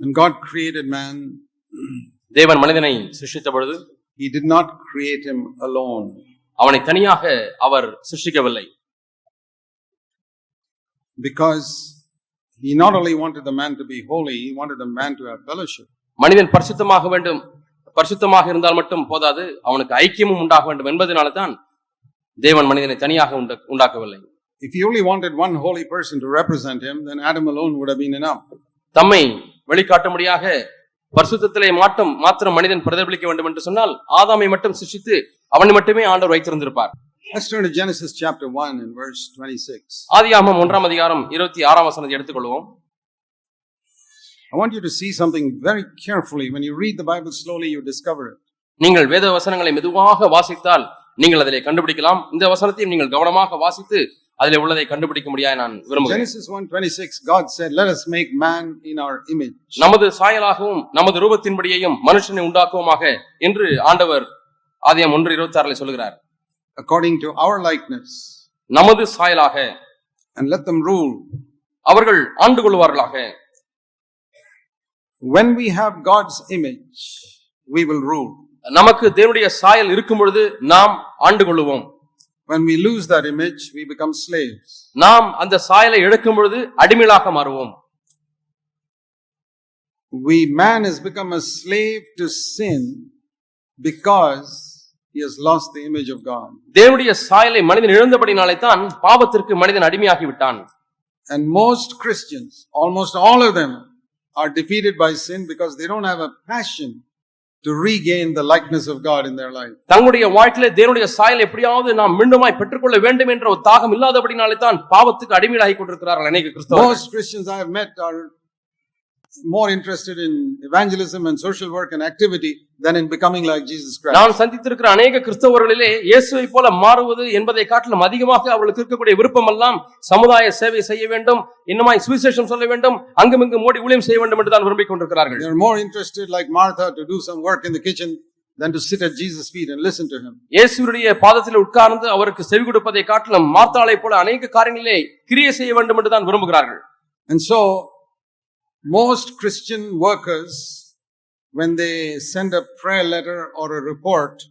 When God created man, தேவன் மனிதனை சிருஷ்டித்த பொழுது he did not create him alone. அவனை தனியாக அவர் சிருஷ்டிக்கவில்லை Because he not only wanted the man to be holy, he wanted the man to have fellowship. மனிதன் பரிசுத்தமாக வேண்டும் பரிசுத்தமாக இருந்தால் மட்டும் போதாது அவனுக்கு ஐக்கியமும் உண்டாக வேண்டும் என்பதனால தான் தேவன் மனிதனை தனியாக உண்ட- உண்டாக்கவில்லை If he only wanted one holy person to represent him, then Adam alone would have been enough. தம்மை வெளிக்காட்டும்படியாக பரிசுத்தத்திலே மாட்டம் மாத்திரம் மனிதன் பிரதிபலிக்க வேண்டும் என்று சொன்னால் ஆதாமை மட்டும் சிருஷ்டித்து அவனை மட்டுமே ஆண்டவர் வைத்திருந்திருப்பார் Let's turn to Genesis chapter 1 and verse 26. ஆதியாகமம் ஒன்றாம் அதிகாரம் இருபத்தி ஆறாம் வசனத்தை எடுத்துக்கொள்வோம் I want you to see something very carefully. When you read the Bible slowly, you discover it. நீங்கள் வேத வசனங்களை மெதுவாக வாசித்தால் நீங்கள் அதிலே கண்டுபிடிக்கலாம் இந்த வசனத்தையும் நீங்கள் கவனமாக வாசித்து அதிலே உள்ளதை கண்டுபிடிக்க முடியாது நான் விரும்புகிறேன் Genesis 1:26, God said, "Let us make man in our image." நமது சாயலாகவும் நமது ரூபத்தின்படியையும் மனுஷனை உண்டாக்குவோமாக என்று ஆண்டவர் ஆதியம் ஒன்று இருபத்தி ஆறுல சொல்கிறார் according to our likeness, நமது சாயலாக and let them rule. அவர்கள் ஆண்டு கொள்வார்களாக When we have God's image, we will rule. நமக்கு தேவனுடைய சாயல் இருக்கும் பொழுது நாம் ஆண்டு கொள்ளுவோம் When we lose that image, we become slaves. நாம் அந்த சாயலை இழக்கும் பொழுது அடிமைகளாக மாறுவோம் We man has become a slave to sin because he has lost the image of God. தேவனுடைய சாயலை மனிதன் இழந்தபடினாலே தான் பாவத்திற்கு மனிதன் அடிமையாகி விட்டான் And most Christians, almost all of them, are defeated by sin because they don't have a passion to regain the likeness of God in their life. தங்களுடைய வாழ்க்கையில தேவனுடைய சாயல் எப்படியாவது நாம் மீண்டுமாய் பெற்றுக்கொள்ள வேண்டும் என்ற ஒரு தாகம் இல்லாதபடினாலே தான் பாவத்துக்கு அடிமையாகி கொண்டிருக்கிறார்கள் அநேக கிறிஸ்தவர்கள் Most Christians I have met are more interested in evangelism and social work and activity than in becoming like Jesus Christ. நான் சந்தித்திருக்கிற அநேக கிறிஸ்தவர்களிலே இயேசுவை போல மாறுவது என்பதை காட்டிலும் அதிகமாக அவர்களுக்கு இருக்கக்கூடிய விருப்பம் எல்லாம் சமுதாய சேவை செய்ய வேண்டும் இன்னுமாய் சுவிசேஷம் சொல்ல வேண்டும் அங்குமிங்கு மோடி ஊழியம் செய்ய வேண்டும் என்று தான் விரும்பிக் கொண்டிருக்கிறார்கள் They are more interested, like Martha, to do some work in the kitchen than to sit at Jesus' feet and listen to him. இயேசுடைய பாதத்தில் உட்கார்ந்து அவருக்கு செவி கொடுப்பதை காட்டிலும் மார்த்தாளை போல அநேக காரியங்களிலே கிரியை செய்ய வேண்டும் என்று தான் விரும்புகிறார்கள் And so, most Christian workers, when they send a prayer letter or a report,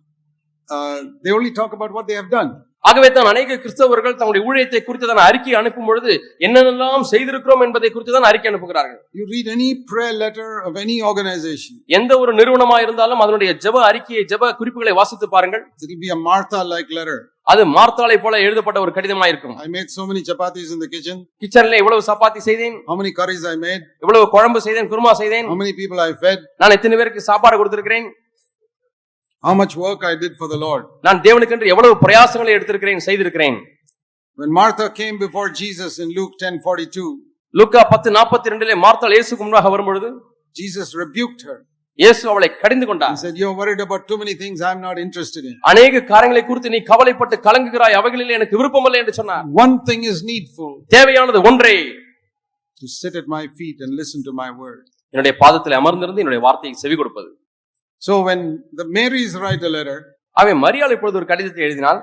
uh, they only talk about what they have done. ஆகவே தான் அநேக கிறிஸ்தவர்கள் தங்களுடைய ஊழியத்தை குறித்ததான அறிக்கை அனுப்பும் பொழுது என்னென்னலாம் செய்திருக்கிறோம் என்பதை குறித்து தான் அறிக்கை அனுப்புகிறார்கள் You read any prayer letter of any organization, எந்த ஒரு நிறுவனமா இருந்தாலும் அதனுடைய ஜெப அறிக்கையை ஜெப குறிப்புகளை வாசித்து பாருங்கள் will be a Martha like letter. அது மார்த்தாளை போல எழுதப்பட்ட ஒரு கடிதமா இருக்கும் I made so many chapatis in the kitchen. கிச்சன்ல இவ்வளவு சப்பாத்தி செய்தேன் How many curries I made? இவ்வளவு குழம்பு செய்தேன் குருமா செய்தேன் How many people I fed? நான் எத்தனை பேருக்கு சாப்பாடு கொடுத்திருக்கிறேன் How much work I did for the Lord. நான் தேவனுக்கென்று எவ்வளவு பிரயாசங்களை எடுத்திருக்கிறேன் செய்திருக்கிறேன் When Martha came before Jesus in Luke 10:42, லூக்கா பத்து நாற்பத்தி ரெண்டிலே மார்த்தாள் இயேசுக்கு முன்பாக வரும்பொழுது Jesus rebuked her. இயேசு அவளை கடிந்து He கொண்டார் said, You're worried about too many things I'm not interested in. அநேக காரியங்களை குறித்து நீ கவலைப்பட்டு கலங்குகிறாய் அவைகளிலே எனக்கு விருப்பமில்லை என்று சொன்னார் One thing is needful தேவையானது ஒன்றே to sit at my feet and listen to my word. என்னுடைய பாதத்தில் அமர்ந்திருந்து என்னுடைய வார்த்தையை செவி கொடுப்பது So when the Marys write a letter, அவன் மரியாதை இப்பொழுது ஒரு கடிதத்தை எழுதினால்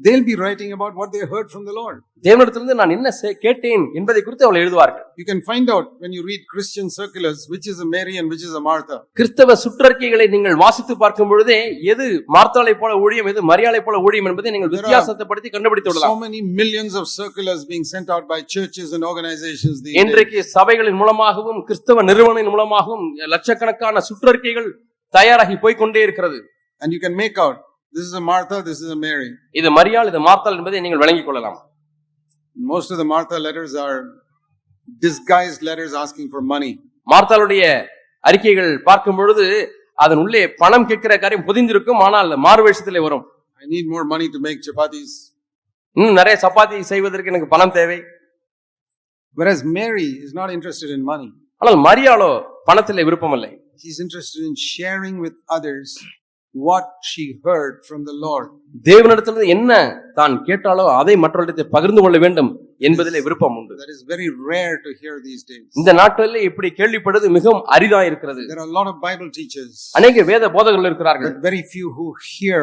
they'll be writing about what they heard from the Lord. தேவனிடத்திலிருந்து நான் என்ன செ- கேட்டேன் என்பதை குறித்து அவள் எழுதுவார்கள் You can find out when you read Christian circulars which is a Mary and which is a Martha. கிறிஸ்தவ சுற்றறிக்கைகளை நீங்கள் வாசித்து பார்க்கும் பொழுதே எது மார்த்தாளை போல ஊழியம் எது மரியாதை போல ஊழியம் என்பதை நீங்கள் வித்தியாசத்தை கண்டுபிடித்து So விடலாம் many millions of circulars being sent out by churches and organizations these days. இன்றைக்கு சபைகளின் மூலமாகவும் கிறிஸ்தவ நிறுவனின் மூலமாகவும் லட்சக்கணக்கான சுற்றறிக்கைகள் தயாராகி போய்க்கொண்டே இருக்கிறது And you can make out this is a Martha, this is a Mary. இது மரியாள் இது மார்த்தாள் என்பதை நீங்கள் விளங்கிக் கொள்ளலாம் Most of the Martha letters are disguised letters asking for money. மார்த்தாளுடைய அறிக்கைகள் பார்க்கும் பொழுது அதன் உள்ளே பணம் கேட்கிற காரியம் புதிந்திருக்கும் ஆனால் மாறு வேஷத்திலே வரும் I need more money to make chapatis. இன்னும் நிறைய சப்பாத்தி செய்வதற்கு எனக்கு பணம் தேவை Whereas Mary is not interested in money. ஆனால் மரியாளோ பணத்திலே விருப்பமில்லை She's interested in sharing with others what she heard from the Lord. தேவனிடத்திலிருந்து என்ன தான் கேட்டாலோ அதை மற்றவர்களிடத்தை பகிர்ந்து கொள்ள வேண்டும் என்பதிலே விருப்பம் உண்டு That is very rare to hear these days. இந்த நாட்களில் இப்படி கேள்விப்படுவது மிகவும் அரிதா இருக்கிறது There are a lot of Bible teachers, அநேக வேத போதகர்கள் இருக்கிறார்கள் but very few who hear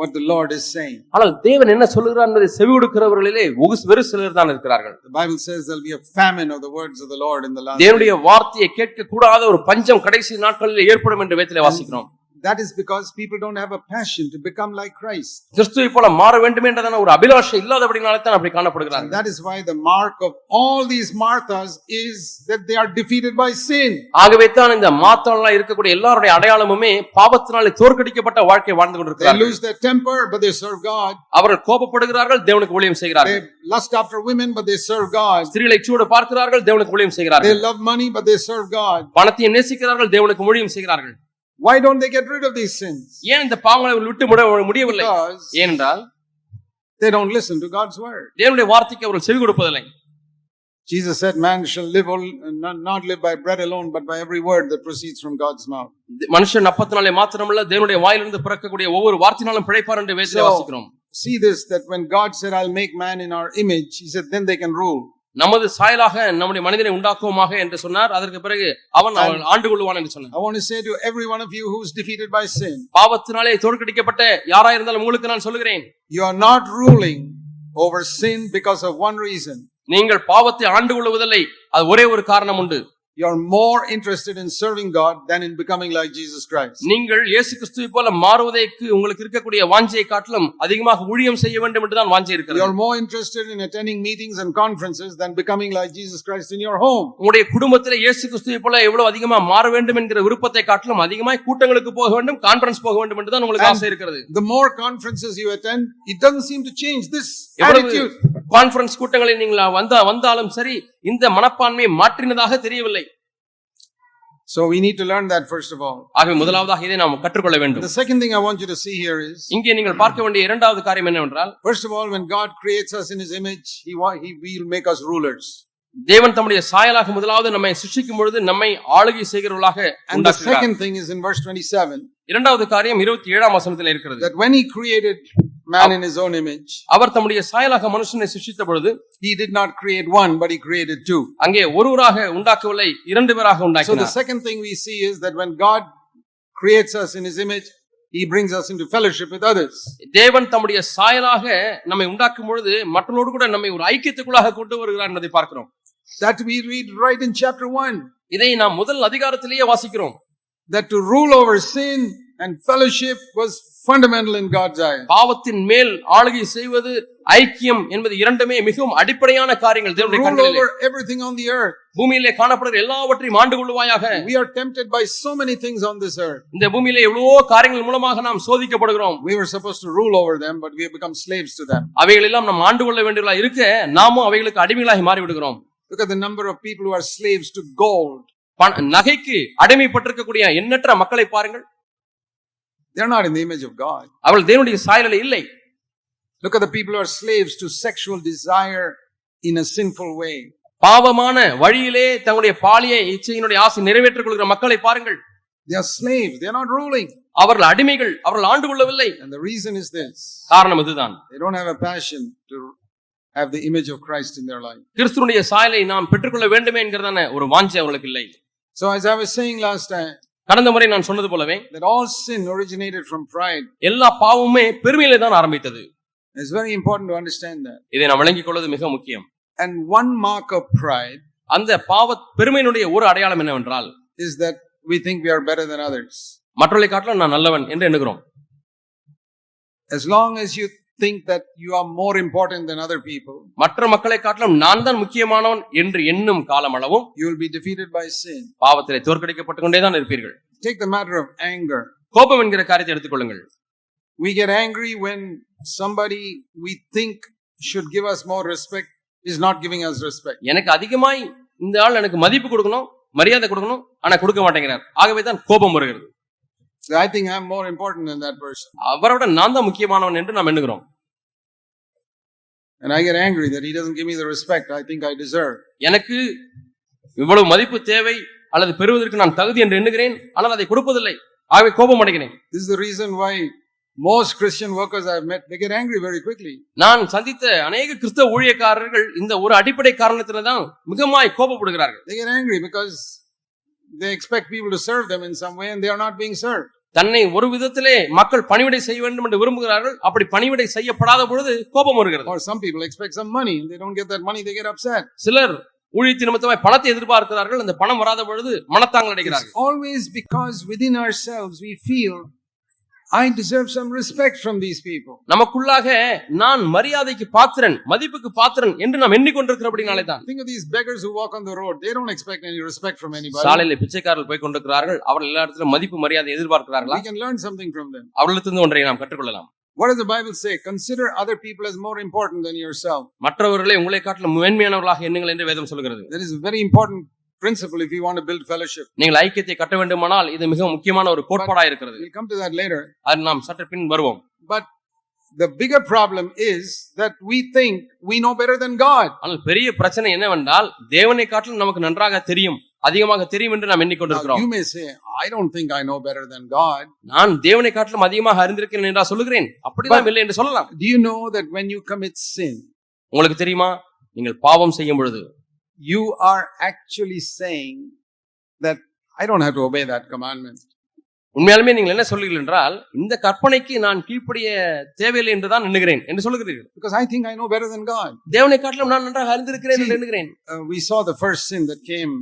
what the Lord is saying. ஆனால் தேவன் என்ன சொல்லுகிறார் என்பதை செவி கொடுக்கிறவர்களிலே வெறு சிலர் தான் இருக்கிறார்கள். The Bible says there'll be a famine of the words of the Lord in the last தேவனுடைய வார்த்தையை கேட்க கூடாத ஒரு பஞ்சம் கடைசி நாட்களில் ஏற்படும் என்று வேத்திலே வாசிக்கிறோம். That is because people don't have a passion to become like Christ. கிறிஸ்துவை போல மாற வேண்டும் என்றதான ஒரு அபிலாஷை இல்லாதபடினாலே தான் அப்படி And காணப்படுகிறார்கள் that is why the mark of all these Marthas is that they are defeated by sin. ஆகவே தான் இந்த மாத்தாளா இருக்கக்கூடிய எல்லாருடைய அடையாளமுமே பாவத்தினாலே தோற்கடிக்கப்பட்ட வாழ்க்கை வாழ்ந்து They கொண்டிருக்கிறார்கள் lose their temper, but they serve God. அவர்கள் கோபப்படுகிறார்கள் தேவனுக்கு ஊழியம் They செய்கிறார்கள் lust after women, but they serve God. ஸ்திரீகளை சூடு பார்க்கிறார்கள் தேவனுக்கு ஊழியம் They செய்கிறார்கள் love money, but they serve God. பணத்தையும் நேசிக்கிறார்கள் தேவனுக்கு ஊழியம் செய்கிறார்கள் Why don't they get rid of these sins? ஏன் இந்த பாவங்களை அவர்கள் விட்டு முட- முடியவில்லை Because ஏனென்றால் they don't listen to God's word. தேவனுடைய வார்த்தைக்கு அவர்கள் செவி கொடுப்பதில்லை Jesus said, Man shall live all, not, not live by bread alone, but by every word that proceeds from God's mouth. மனுஷன் அப்பத்தினாலே மாத்திரமல்ல தேவனுடைய வாயிலிருந்து பிறக்கக்கூடிய ஒவ்வொரு வார்த்தையினாலும் பிழைப்பார் என்று வேதத்திலே So- வாசிக்கிறோம் See this that when God said, I'll make man in our image, he said, then they can rule. நமது சாயலாக நம்முடைய மனிதனை உண்டாக்குவோமாக என்று சொன்னார். அதற்கு பிறகு அவன் அவன் ஆண்டு கொள்வான் என்று சொன்னார் I want to say to every one of you who's defeated by sin, பாவத்தினாலே தோற்கடிக்கப்பட்ட யாரா இருந்தாலும் உங்களுக்கு நான் சொல்லுகிறேன். you are not ruling over sin because of one reason. நீங்கள் பாவத்தை ஆண்டு கொள்வதில்லை அது ஒரே ஒரு காரணம் உண்டு. You are more interested in serving God than in becoming like Jesus Christ. நீங்கள் இயேசு கிறிஸ்துவை போல மாறுவதற்கு உங்களுக்கு இருக்கக்கூடிய வாஞ்சையை காட்டிலும் அதிகமாக ஊழியம் செய்ய வேண்டும் என்று தான் வாஞ்சை You இருக்கிறது are more interested in attending meetings and conferences than becoming like Jesus Christ in your home. உங்களுடைய குடும்பத்திலே இயேசு கிறிஸ்துவை போல எவ்வளவு அதிகமா மாற வேண்டும் என்கிற விருப்பத்தை காட்டிலும் அதிகமாய் கூட்டங்களுக்கு போக வேண்டும் கான்பரன்ஸ் போக வேண்டும் என்று தான் உங்களுக்கு ஆசை இருக்கிறது The more conferences you attend, it doesn't seem to change this எவ்வளவு attitude. கான்பரன்ஸ் கூட்டங்களில் நீங்கள் வந்தா வந்தாலும் சரி இந்த மனப்பான்மையை மாற்றினதாக தெரியவில்லை So we need to learn that first of all. ஆகவே முதலாவதாக இதை நாம் கற்றுக்கொள்ள The வேண்டும் second thing I want you to see here is இங்கே நீங்கள் பார்க்க வேண்டிய இரண்டாவது காரியம் என்னவென்றால் First of all, when God creates us in His image, He, wa- he will make us rulers. தேவன் தம்முடைய சாயலாக முதலாவது நம்மை சிருஷ்டிக்கும் பொழுது நம்மை ஆளுகை செய்கிறவர்களாக And the உண்டாக்குகிறார் second thing is in verse 27 இரண்டாவது காரியம் இருபத்தி ஏழாம் வசனத்தில் இருக்கிறது that when He created man in His own image, அவர் தம்முடைய சாயலாக மனுஷனை சிருஷ்டித்த பொழுது He did not create one, but He created two. அங்கே ஒருவராக உண்டாக்கவில்லை இரண்டு பேராக So the உண்டாக்கினார் second thing we see is that when God creates us in His image, He brings us into fellowship with others. தேவன் தம்முடைய சாயலாக நம்மை உண்டாக்கும் பொழுது மற்றவரோடு கூட நம்மை ஒரு ஐக்கியத்துக்குள்ளாக கொண்டு வருகிறார் என்பதை பார்க்கிறோம் That we read right in chapter 1. இதை நாம் முதல் அதிகாரத்திலேயே வாசிக்கிறோம் That to rule over sin and fellowship was fundamental in God's eyes. பாவத்தின் மேல் ஆளுகை செய்வது ஐக்கியம் என்பது இரண்டுமே மிகவும் அடிப்படையான காரியங்கள் தேவனுடைய rule கண்களிலே over everything on the earth. பூமியிலே காணப்படுகிற எல்லாவற்றையும் ஆண்டு கொள்வாயாக We are tempted by so many things on this earth. இந்த பூமியிலே எவ்வளவோ காரியங்கள் மூலமாக நாம் சோதிக்கப்படுகிறோம் We were supposed to rule over them, but we have become slaves to them. அவைகள் எல்லாம் நாம் ஆண்டு கொள்ள வேண்டியவர்களா இருக்க நாமும் அவைகளுக்கு அடிமைகளாகி மாறிவிடுகிறோம் Look at the number of people who are slaves to gold. பண- நகைக்கு அடிமைப்பட்டிருக்கக்கூடிய எண்ணற்ற மக்களை பாருங்கள் They're not in the image of God. அவள் தேவனுடைய சாயலில் இல்லை Look at the people who are slaves to sexual desire in a sinful way. பாவமான வழியிலே தங்களுடைய பாலிய இச்சையினுடைய ஆசை நிறைவேற்றிக் கொள்கிற மக்களை பாருங்கள் They are slaves. They are not ruling. அவர்கள் அடிமைகள் அவர்கள் ஆண்டு கொள்ளவில்லை And the reason is this. காரணம் இதுதான் They don't have a passion to have the image of Christ in their life. கிறிஸ்துவனுடைய சாயலை நாம் பெற்றுக்கொள்ள வேண்டுமே என்கிறதான ஒரு வாஞ்சை அவர்களுக்கு இல்லை So as I was saying last time, கடந்த முறை நான் சொன்னது போலவே that all sin originated from pride. எல்லா பாவமுமே பெருமையிலே தான் ஆரம்பித்தது It's very important to understand that. இதை நாம் விளங்கிக் கொள்வது மிக முக்கியம் And one mark of pride அந்த பாவ பெருமையினுடைய ஒரு அடையாளம் என்னவென்றால் is that we think we are better than others. மற்றவர்களை காட்டிலும் நான் நல்லவன் என்று எண்ணுகிறோம் As long as you think that you are more important than other people, மற்ற மக்களை காட்டிலும் நான் தான் முக்கியமானவன் என்று எண்ணும் காலமளவும் you will be defeated by sin. பாவத்திலே தோற்கடிக்கப்பட்டு கொண்டே தான் இருப்பீர்கள் Take the matter of anger. கோபம் என்கிற காரியத்தை எடுத்துக்கொள்ளுங்கள் We get angry when somebody we think should give us more respect is not giving us respect. எனக்கு அதிகமாய் இந்த ஆள் எனக்கு மதிப்பு கொடுக்கணும் மரியாதை கொடுக்கணும் ஆனா கொடுக்க மாட்டேங்கிறார் ஆகவே தான் கோபம் வருகிறது I think I'm more important than that person. அவரோட நான் தான் முக்கியமானவன் என்று நாம் எண்ணுகிறோம் And I get angry that he doesn't give me the respect I think I deserve. எனக்கு இவ்வளவு மதிப்பு தேவை அல்லது பெறுவதற்கு நான் தகுதி என்று எண்ணுகிறேன் ஆனால் அதை கொடுப்பதில்லை ஆகவே கோபம் அடைகிறேன் This is the reason why most Christian workers I've met, they get angry very quickly. நான் சந்தித்த அநேக கிறிஸ்தவ ஊழியக்காரர்கள் இந்த ஒரு அடிப்படை காரணத்தில தான் மிகமாய் கோபப்படுகிறார்கள் They get angry because they expect people to serve them in some way and they are not being served. தன்னை ஒரு விதத்திலே மக்கள் பணிவிடை செய்ய வேண்டும் என்று விரும்புகிறார்கள் அப்படி பணிவிடை செய்யப்படாத பொழுது கோபம் வருகிறது Or some people expect some money. and They don't get that money, they get upset. சிலர் ஊழியத்தின் நிமித்தமாய் பணத்தை எதிர்பார்க்கிறார்கள் அந்த பணம் வராத பொழுது மனத்தாங்கள் அடைகிறார்கள் always because within ourselves we feel, I deserve some respect from these people. நமக்குள்ளாக நான் மரியாதைக்கு பாத்திரன் மதிப்புக்கு பாத்திரன் என்று நாம் எண்ணிக்கொண்டிருக்கிறபடினாலே தான் Think of these beggars who walk on the road. They don't expect any respect from anybody. சாலையில பிச்சைக்காரர்கள் போய் கொண்டிருக்கிறார்கள் அவர்கள் எல்லா இடத்திலும் மதிப்பு மரியாதை எதிர்பார்க்கிறார்களா We can learn something from them. அவர்களிடத்திலிருந்து ஒன்றை நாம் கற்றுக்கொள்ளலாம் What does the Bible say? Consider other people as more important than yourself. மற்றவர்களை உங்களை காட்டிலும் மேன்மையானவர்களாக எண்ணுங்கள் என்று வேதம் சொல்கிறது That is a very important principle if you want to build fellowship. நீங்கள் ஐக்கியத்தை கட்ட வேண்டுமானால் இது மிக முக்கியமான ஒரு கோட்பாடா இருக்கிறது We'll come to that later. அது நாம் சற்று பின் வருவோம் But the bigger problem is that we think we know better than God. ஆனால் பெரிய பிரச்சனை என்னவென்றால் தேவனை காட்டிலும் நமக்கு நன்றாக தெரியும் அதிகமாக தெரியும் என்று நாம் எண்ணிக்கொண்டிருக்கிறோம் you may say, I don't think I know better than God. நான் தேவனை காட்டிலும் அதிகமாக அறிந்திருக்கிறேன் என்றா சொல்லுகிறேன் அப்படிதான் இல்லை என்று சொல்லலாம் Do you know that when you commit sin, உங்களுக்கு தெரியுமா நீங்கள் பாவம் செய்யும் பொழுது you are actually saying that I don't have to obey that commandment. உண்மையாலுமே நீங்கள் என்ன சொல்லுகிறீர்கள் என்றால் இந்த கற்பனைக்கு நான் கீழ்ப்படிய தேவையில்லை எண்ணுகிறேன் என்று சொல்லுகிறீர்கள் Because I think I know better than God. தேவனை காட்டிலும் நான் நன்றாக அறிந்திருக்கிறேன் என்று எண்ணுகிறேன் Uh, we saw the first sin that came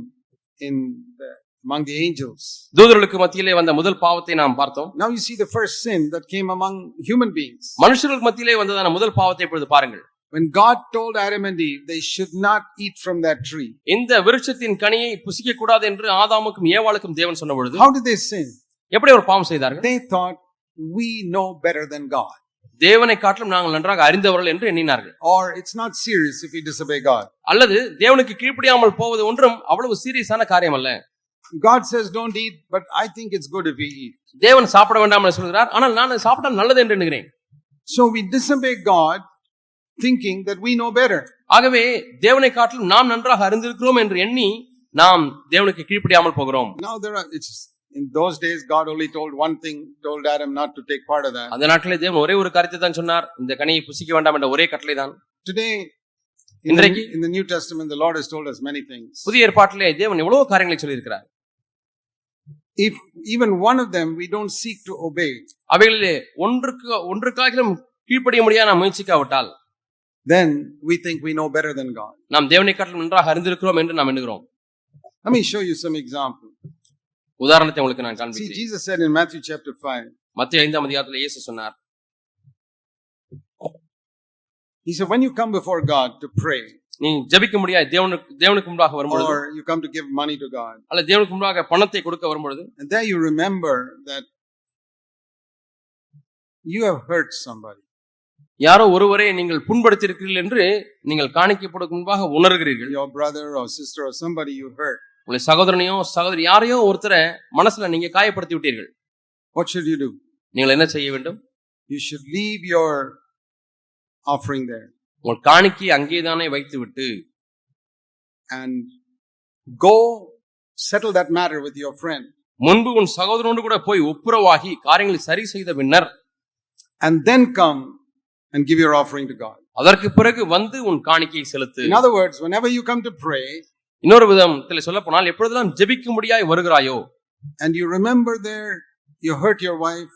in the, among the angels. தூதர்களுக்கு மத்தியிலே வந்த முதல் பாவத்தை நாம் பார்த்தோம் Now you see the first sin that came among human beings. மனுஷர்களுக்கு மத்தியிலே வந்ததான முதல் பாவத்தை இப்பொழுது பாருங்கள் When God told Adam and Eve they should not eat from that tree, இந்த விருட்சத்தின் கனியை புசிக்க கூடாது என்று ஆதாமுக்கும் ஏவாளுக்கும் தேவன் சொன்ன பொழுது how did they sin? எப்படி ஒரு பாவம் செய்தார்கள் They thought we know better than God. தேவனை காட்டிலும் நாங்கள் நன்றாக அறிந்தவர்கள் என்று எண்ணினார்கள் Or it's not serious if we disobey God. அல்லது தேவனுக்கு கீழ்ப்படியாமல் போவது ஒன்றும் அவ்வளவு சீரியஸான காரியம் அல்ல God says don't eat, but I think it's good if we eat. தேவன் சாப்பிட வேண்டாம் என்று சொல்கிறார் ஆனால் நான் சாப்பிட்டால் நல்லது என்று எண்ணுகிறேன் So we disobey God thinking that we know better. ஆகவே தேவனை காட்டிலும் நாம் நன்றாக அறிந்திருக்கிறோம் என்று எண்ணி நாம் தேவனுக்கு கீழ்ப்படியாமல் போகிறோம் Now there are, it's, in those days, God only told one thing, told Adam not to take part of that. அந்த நாட்களிலே தேவன் ஒரே ஒரு காரியத்தை தான் சொன்னார் இந்த கனியை புசிக்க வேண்டாம் என்ற ஒரே கட்டளை தான் Today, இன்றைக்கு in the New Testament, the Lord has told us many things. புதிய ஏற்பாட்டிலே தேவன் எவ்வளவு காரியங்களை சொல்லியிருக்கிறார் If even one of them we don't seek to obey, அவைகளிலே ஒன்றுக்கு ஒன்றுக்காகிலும் கீழ்ப்படிய முடியாது முயற்சிக்காவிட்டால் then we think we know better than God. நாம் தேவனை காட்டிலும் நன்றாக அறிந்திருக்கிறோம் என்று நாம் எண்ணுகிறோம் Let me show you some example. உதாரணத்தை உங்களுக்கு நான் See, காண்பிக்கிறேன் Jesus said in Matthew chapter 5, மத்திய ஐந்தாம் அதிகாரத்தில் இயேசு சொன்னார் He said, when you come before God to pray, நீ ஜெபிக்க முடியாது தேவனுக்கு தேவனுக்கு முன்பாக வரும்பொழுது or you come to give money to God, அல்லது தேவனுக்கு முன்பாக பணத்தை கொடுக்க வரும்பொழுது and there you remember that you have hurt somebody. யாரோ ஒருவரை நீங்கள் புண்படுத்தியிருக்கிறீர்கள் என்று நீங்கள் காணிக்கப்படுவதற்கு முன்பாக உணர்கிறீர்கள் Your brother or sister or somebody you hurt. உங்களை சகோதரனையோ சகோதரி யாரையோ ஒருத்தரை மனசுல நீங்க காயப்படுத்தி விட்டீர்கள் What should you do? நீங்கள் என்ன செய்ய வேண்டும் You should leave your offering there உங்கள் காணிக்கை அங்கேதானே வைத்து விட்டு and go settle that matter with your friend. முன்பு உன் சகோதரனோடு கூட போய் ஒப்புரவாகி காரியங்களை சரி செய்த பின்னர் and then come and give your offering to God. அதற்கு பிறகு வந்து உன் காணிக்கையை செலுத்து In other words, whenever you come to pray இன்னொரு விதத்தில் சொல்ல போனால் எப்பொழுதெல்லாம் ஜெபிக்கும்படியாய் வருகிறாயோ and you remember there you hurt your wife,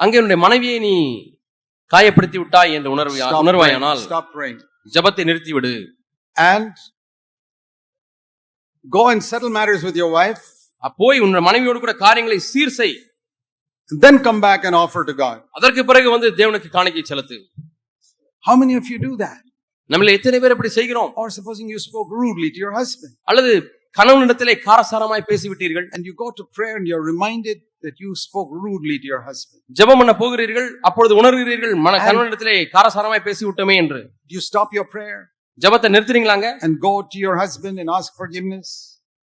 அங்கே உன்னுடைய மனைவியை நீ காயப்படுத்தி விட்டாய் என்று உணர்வு stop praying. உணர்வாயானால் Stop praying. ஜெபத்தை நிறுத்திவிடு And go and settle matters with your wife, அப்போய் உன் மனைவியோடு கூட காரியங்களை சீர் செய் and then come back and offer to God. அதற்கு பிறகு வந்து தேவனுக்கு காணிக்கை செலுத்து How many of you do that? நம்மள எத்தனை பேர் இப்படி செய்கிறோம் Or supposing you spoke rudely to your husband அல்லது கணவனிடத்திலே காரசாரமாய் பேசிவிட்டீர்கள் and you go to prayer and you're reminded that you spoke rudely to your husband. ஜெபம் பண்ண போகிறீர்கள் அப்பொழுது உணர்கிறீர்கள் மன கணவனிடத்திலே காரசாரமாய் பேசிவிட்டோமே என்று Do you stop your prayer ஜெபத்தை நிறுத்துறீங்களாங்க and go to your husband and ask forgiveness?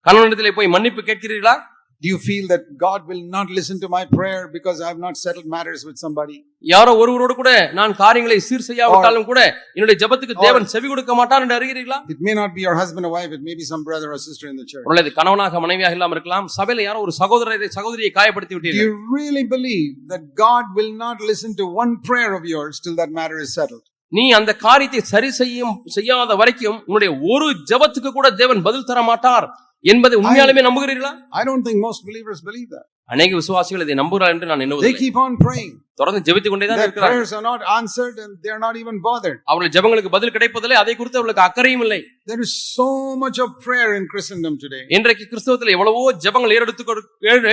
கணவனிடத்திலே போய் மன்னிப்பு கேட்கிறீர்களா Do you feel that God will not listen to my prayer because I have not settled matters with somebody? யாரோ ஒருவரோடு கூட நான் காரியங்களை சீர் செய்யாவிட்டாலும் கூட என்னுடைய ஜெபத்துக்கு தேவன் செவி கொடுக்க மாட்டான் என்று அறிகிறீர்களா It may not be your husband or wife, it may be some brother or sister in the church. ஒருவேளை இது கணவனாக மனைவியாக இல்லாம இருக்கலாம் சபையில யாரோ ஒரு சகோதரரை சகோதரியை காயப்படுத்தி Do விட்டீர்கள் you really believe that God will not listen to one prayer of yours till that matter is settled? நீ அந்த காரியத்தை சரி செய்யும் செய்யாத வரைக்கும் உன்னுடைய ஒரு ஜெபத்துக்கு கூட தேவன் பதில் தர மாட்டார் என்பதை உண்மையாலுமே நம்புகிறீர்களா I don't think most believers believe that. அநேக விசுவாசிகள் இதை நம்புகிறார் என்று நான் They எண்ணுவதில்லை keep on praying. தொடர்ந்து ஜெபித்துக் கொண்டே தான் Their இருக்கிறார் prayers are not answered and they're not even bothered. அவர்கள் ஜெபங்களுக்கு பதில் கிடைப்பதில்லை அதை குறித்து அவர்களுக்கு அக்கறையும் இல்லை There is so much of prayer in Christendom today. இன்றைக்கு கிறிஸ்தவத்தில் எவ்வளவோ ஜெபங்கள் ஏறெடுத்து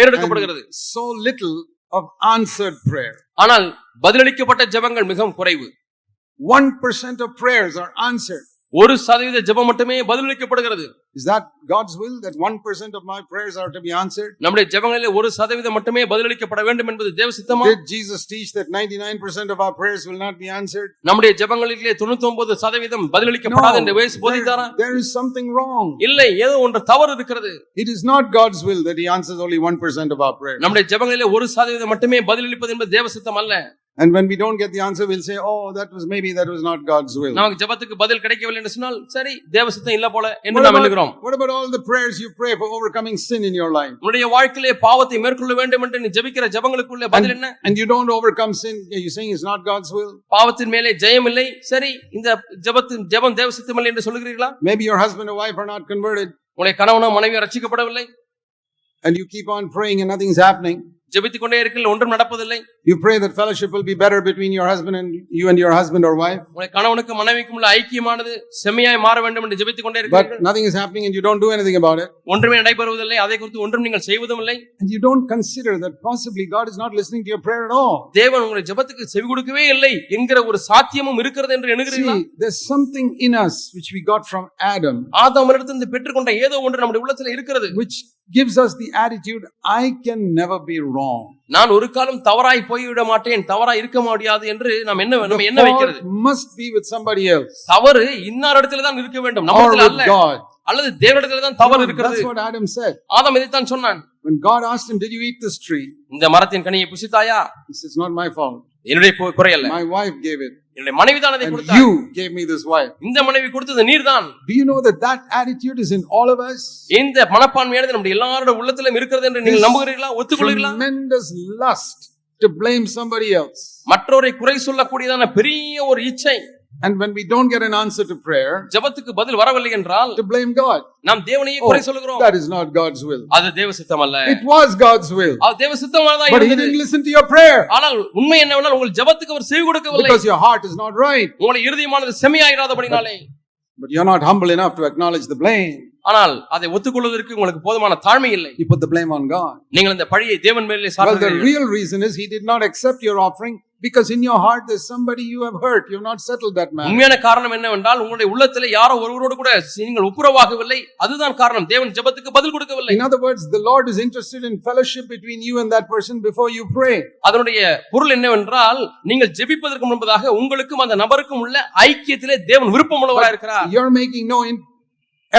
ஏறெடுக்கப்படுகிறது so little of answered prayer. ஆனால் பதிலளிக்கப்பட்ட ஜெபங்கள் மிகவும் குறைவு 1% of prayers are answered. ஒரு சதவீத ஜெபம் மட்டுமே பதிலளிக்கப்படுகிறது Is that God's will that 1% of my prayers are to be answered? நம்முடைய ஜெபங்களிலே ஒரு சதவீதம் மட்டுமே பதிலளிக்கப்பட வேண்டும் என்பது தேவ சித்தமா Did Jesus teach that 99% of our prayers will not be answered? நம்முடைய ஜெபங்களிலே தொண்ணூத்தி ஒன்பது சதவீதம் பதிலளிக்கப்படாது என்று வேசு போதித்தாரா there- there is something wrong. இல்லை ஏதோ ஒன்று தவறு இருக்கிறது It is not God's will that He answers only 1% of our prayers. நம்முடைய ஜெபங்களிலே ஒரு சதவீதம் மட்டுமே பதிலளிப்பது என்பது தேவ சித்தம் அல்ல And when we don't get the answer, we'll say, oh, that was maybe that was not God's will. நமக்கு ஜெபத்துக்கு பதில் கிடைக்கவில்லை என்று சொன்னால் சரி தேவ சித்தம் இல்ல போல என்று நாம் எண்ணுகிறோம் what about all the prayers you pray for overcoming sin in your life? உன்னுடைய வாழ்க்கையிலே பாவத்தை மேற்கொள்ள வேண்டும் என்று நீ ஜெபிக்கிற ஜெபங்களுக்குள்ள பதில் என்ன And you don't overcome sin, you're saying it's not God's will? பாவத்தின் மேலே ஜெயம் இல்லை சரி இந்த ஜெபத்தின் ஜெபம் தேவ சித்தம் இல்லை என்று சொல்லுகிறீர்களா Maybe your husband or wife are not converted உங்களுடைய கணவனோ மனைவியோ ரட்சிக்கப்படவில்லை and you keep on praying and nothing's happening. ஜெபித்துக் கொண்டே இருக்கையில் ஒன்றும் நடப்பதில்லை You pray that fellowship will be better between your husband and you and your husband or wife, உங்களுடைய கணவனுக்கும் மனைவிக்கும் உள்ள ஐக்கியமானது செம்மையாய் மாற வேண்டும் என்று ஜெபித்துக் கொண்டே இருக்கிறீர்கள் but nothing is happening and you don't do anything about it. ஒன்றுமே நடைபெறுவதில்லை அதை குறித்து ஒன்றும் நீங்கள் செய்வதும் இல்லை And you don't consider that possibly God is not listening to your prayer at all. தேவன் உங்களுடைய ஜெபத்துக்கு செவி கொடுக்கவே இல்லை என்கிற ஒரு சாத்தியமும் இருக்கிறது என்று எண்ணுகிறீர்களா See, there's something in us which we got from Adam, ஆதாமிடத்திலிருந்து பெற்றுக்கொண்ட ஏதோ ஒன்று நம்முடைய உள்ளத்துல இருக்கிறது which gives us the attitude, I can never be wrong. நான் ஒரு காலம் தவறாய் போய்விட மாட்டேன் தவறாய் இருக்க முடியாது என்று நாம் என்ன நம்ம The என்ன வைக்கிறது fault must be with somebody else தவறு இன்னார் இடத்துல தான் இருக்க வேண்டும் or நம்மிடத்தில் with அல்ல God. அல்லது தேவனிடத்துல தான் தவறு இருக்கிறது That's what Adam said. ஆதாம் இதைத்தான் சொன்னான் When God asked him, Did you eat this tree? இந்த மரத்தின் கனியை புசித்தாயா He says, Not my fault. என்னுடைய கு- குறை அல்ல My wife gave it. என்னுடைய மனைவி தான் அதை கொடுத்தார் you gave me this wife. இந்த மனைவி கொடுத்தது நீர்தான் Do you know that that attitude is in all of us? இந்த மனப்பான்மையானது நம்முடைய எல்லாரோட உள்ளத்திலும் இருக்கிறது என்று நீங்கள் நம்புகிறீர்களா ஒத்துக்கொள்கிறீர்களா Tremendous lust to blame somebody else. மற்றவரை குறை சொல்லக்கூடியதான பெரிய ஒரு இச்சை And when we don't get an answer to prayer, ஜெபத்துக்கு பதில் வரவில்லை என்றால் to blame God. நாம் தேவனையே Oh, குறை சொல்லுகிறோம் that is not God's will. அது தேவ சித்தம் அல்ல It was God's will. அது தேவ சித்தமானதா But He இருந்தது didn't listen to your prayer ஆனால் உண்மை என்னவென்றால் உங்கள் ஜெபத்துக்கு அவர் செவி கொடுக்கவில்லை because your heart is not right. உங்களை இறுதியமானது செம்மையாயிராதபடினாலே But you're not humble enough to acknowledge the blame. ஆனால் அதை ஒத்துக்கொள்வதற்கு உங்களுக்கு போதுமான தாழ்மை இல்லை You put the blame on God. நீங்கள் இந்த பழியை தேவன் மேலே Well, the real reason is He did not accept your offering because in your heart there's somebody you have hurt. You've not settled that matter. உண்மையான காரணம் என்னவென்றால் உங்களுடைய உள்ளத்திலே யாரோ ஒருவரோடு கூட நீங்கள் ஒப்புரவாகவில்லை அதுதான் காரணம் தேவன் ஜெபத்துக்கு பதில் கொடுக்கவில்லை In other words, the Lord is interested in fellowship between you and that person before you pray. அதனுடைய பொருள் என்னவென்றால் நீங்கள் ஜெபிப்பதற்கு முன்பதாக உங்களுக்கும் அந்த நபருக்கும் உள்ள ஐக்கியத்திலே தேவன் விருப்பம் உள்ளவராக இருக்கிறார் You're making no in-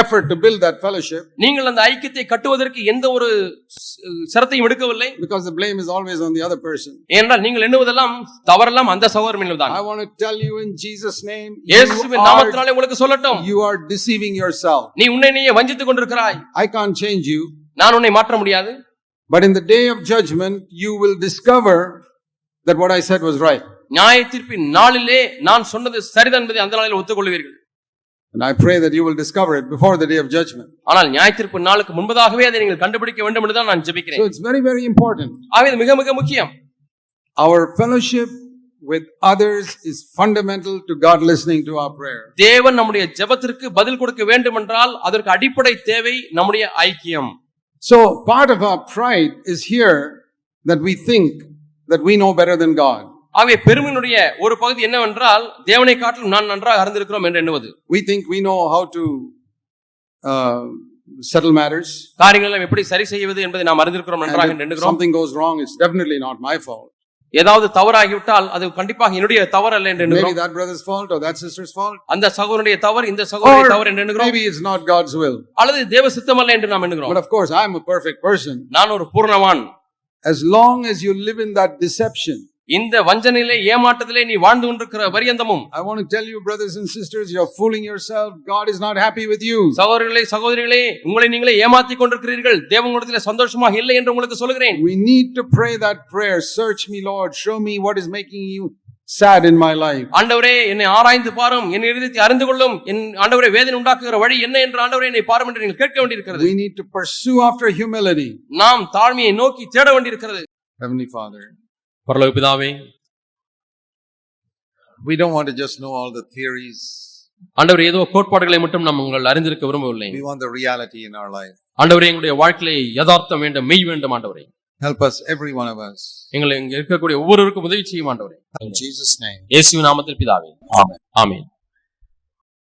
effort to build that fellowship நீங்கள் அந்த ஐக்கியத்தை கட்டுவதற்கு எந்த ஒரு சிரத்தையும் எடுக்கவில்லை because the blame is always on the other person. ஏனென்றால் நீங்கள் எண்ணுவதெல்லாம் தவறெல்லாம் அந்த சகோதரன் மேல்தான் I want to tell you in Jesus' name, இயேசுவின் நாமத்தினாலே உங்களுக்கு சொல்லட்டும் you are deceiving yourself. நீ உன்னை நீயே வஞ்சித்துக் கொண்டிருக்கிறாய் I can't change you, நான் உன்னை மாற்ற முடியாது but in the day of judgment, you will discover that what I said was right. நியாய தீர்ப்பின் நாளிலே நான் சொன்னது சரிதான் என்பதை அந்த நாளில் ஒத்துக்கொள்வீர்கள் And I pray that you will discover it before the day of judgment. ஆனால் நியாய தீர்ப்பு நாளுக்கு முன்பதாகவே அதை நீங்கள் கண்டுபிடிக்க வேண்டும் என்று தான் நான் So ஜெபிக்கிறேன் it's very, very important. ஆகவே இது மிக மிக முக்கியம் Our fellowship with others is fundamental to God listening to our prayer. தேவன் நம்முடைய ஜெபத்திற்கு பதில் கொடுக்க வேண்டும் என்றால் அதற்கு அடிப்படை தேவை நம்முடைய ஐக்கியம் So part of our pride is here that we think that we know better than God. ஆகவே பெருமையினுடைய ஒரு பகுதி என்னவென்றால் தேவனை காட்டிலும் நான் நன்றாக அறிந்திருக்கிறோம் என்று எண்ணுவது We think we know how to uh, settle matters. காரியங்கள் எப்படி சரி செய்வது என்பதை நாம் அறிந்திருக்கிறோம் நன்றாக என்று எண்ணுகிறோம் something goes wrong, it's definitely not my fault. ஏதாவது தவறாகிவிட்டால் அது கண்டிப்பாக என்னுடைய தவறு அல்ல என்று Maybe that brother's fault or that sister's fault. அந்த சகோதரனுடைய தவறு இந்த சகோதரனுடைய தவறு என்று எண்ணுகிறோம் maybe it's not God's will. அல்லது தேவ சித்தம் அல்ல என்று நாம் எண்ணுகிறோம் But of course, I'm a perfect person. நான் ஒரு பூர்ணவான் As long as you live in that deception, இந்த வஞ்சனையிலே ஏமாற்றத்திலே நீ வாழ்ந்து கொண்டிருக்கிற வரியந்தமும் I want to tell you, brothers and sisters, you're fooling yourself. God is not happy with you. சகோதரர்களே சகோதரிகளே உங்களை நீங்களே ஏமாத்திக் கொண்டிருக்கிறீர்கள் தேவங்களிடத்திலே சந்தோஷமாக இல்லை என்று உங்களுக்கு சொல்கிறேன் We need to pray that prayer. Search me, Lord. Show me what is making you sad in my life. ஆண்டவரே என்னை ஆராய்ந்து பாரும் என் இருதயத்தை அறிந்து கொள்ளும் என் ஆண்டவரே வேதனை உண்டாக்குகிற வழி என்ன என்று ஆண்டவரே என்னை பாரும் என்று நீங்கள் கேட்க வேண்டியிருக்கிறது We need to pursue after humility. நாம் தாழ்மையை நோக்கி தேட வேண்டியிருக்கிறது Heavenly Father, பரலோக பிதாவே We don't want to just know all the theories. ஆண்டவர் ஏதோ கோட்பாடுகளை மட்டும் நாம் உங்கள் அறிந்திருக்க விரும்பவில்லை We want the reality in our life. ஆண்டவரே எங்களுடைய வாழ்க்கையிலே யதார்த்தம் வேண்டும் மெய் வேண்டும் ஆண்டவரே Help us, every one of us. எங்களை இங்க இருக்கக்கூடிய ஒவ்வொருவருக்கும் உதவி செய்யும் ஆண்டவரே In Jesus' name. இயேசுவின் நாமத்தில் பிதாவே ஆமென் ஆமென்